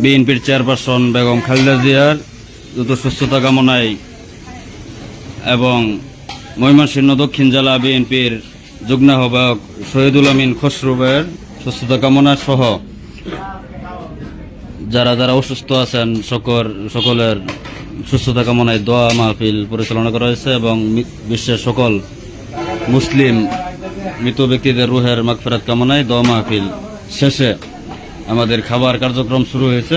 বিএনপির চেয়ারপারসন বেগম খালেদা জিয়ার দ্রুত সুস্থতা কামনায় এবং ময়মনসিংহ দক্ষিণ জেলা বিএনপির যুগ্ম আহ্বায়ক শহীদুল আমিন খসরুবের সুস্থতা কামনা সহ যারা যারা অসুস্থ আছেন সকল সকলের সুস্থতা কামনায় দোয়া মাহফিল পরিচালনা করা হয়েছে এবং বিশ্বের সকল মুসলিম মৃত ব্যক্তিদের রুহের মাগফেরাত কামনায় দোয়া মাহফিল শেষে আমাদের খাবার কার্যক্রম শুরু হয়েছে।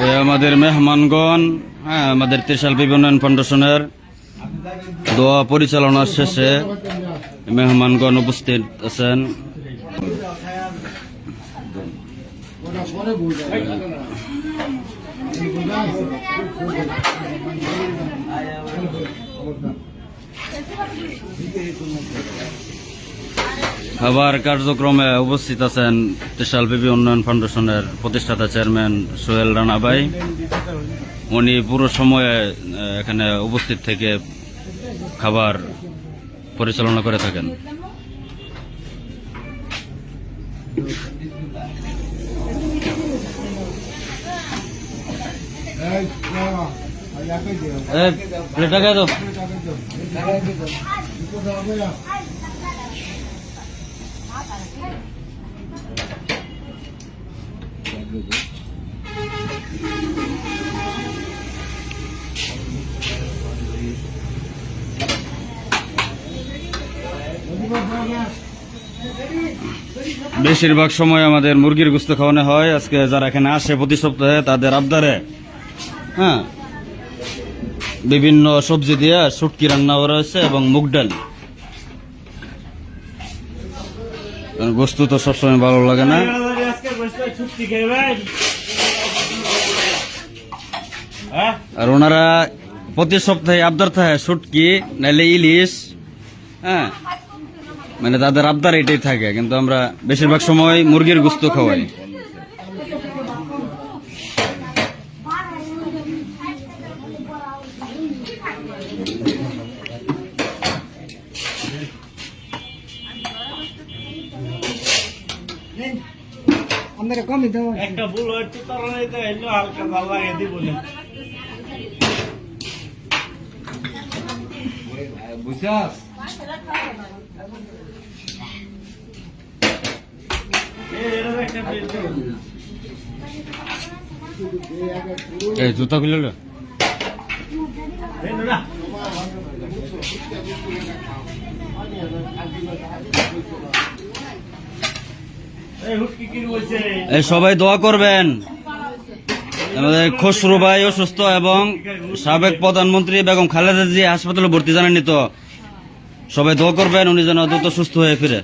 আমাদের মেহমানগণ হ্যাঁ আমাদের ত্রিশাল বিপণন ফাউন্ডেশনের দোয়া পরিচালনার শেষে মেহমানগণ উপস্থিত আছেন। খাবার কার্যক্রমে উপস্থিত আছেন ত্রিশাল বিবি উন্নয়ন ফাউন্ডেশনের প্রতিষ্ঠাতা চেয়ারম্যান সোহেল রানা ভাই উনি পুরো সময়ে এখানে উপস্থিত থেকে খাবার পরিচালনা করে থাকেন। প্লেটটা কে তো বেশিরভাগ সময় আমাদের মুরগির গুস্ত খাওয়ানো হয়। আজকে যারা এখানে আসে প্রতি সপ্তাহে তাদের আবদারে হ্যাঁ? বিভিন্ন সবজি দিয়ে শুটকি রান্না করা হয়েছে এবং মুগ ডাল। গোস্ত তো সবসময় ভালো লাগে না। আর ওনারা প্রতি সপ্তাহে আবদার থাকে শুটকি নাহলে ইলিশ হ্যাঁ? মানে তাদের আবদার এটাই থাকে, কিন্তু আমরা বেশিরভাগ সময় মুরগির গুস্ত খাওয়াই। আমাদের কমই তো একটা ভুল হয়তো তারা নাই তো এলো হালকা ভালো লাগে দিব না দিন। এই জুতা খুলে নো। এই সবাই দোয়া করবেন। আমাদের খসরু ভাই অসুস্থ এবং সাবেক প্রধানমন্ত্রী বেগম খালেদা জি হাসপাতালে ভর্তি জানেনি তো। সবাই দোয়া করবেন, উনি যেন দ্রুত সুস্থ হয়ে ফিরে।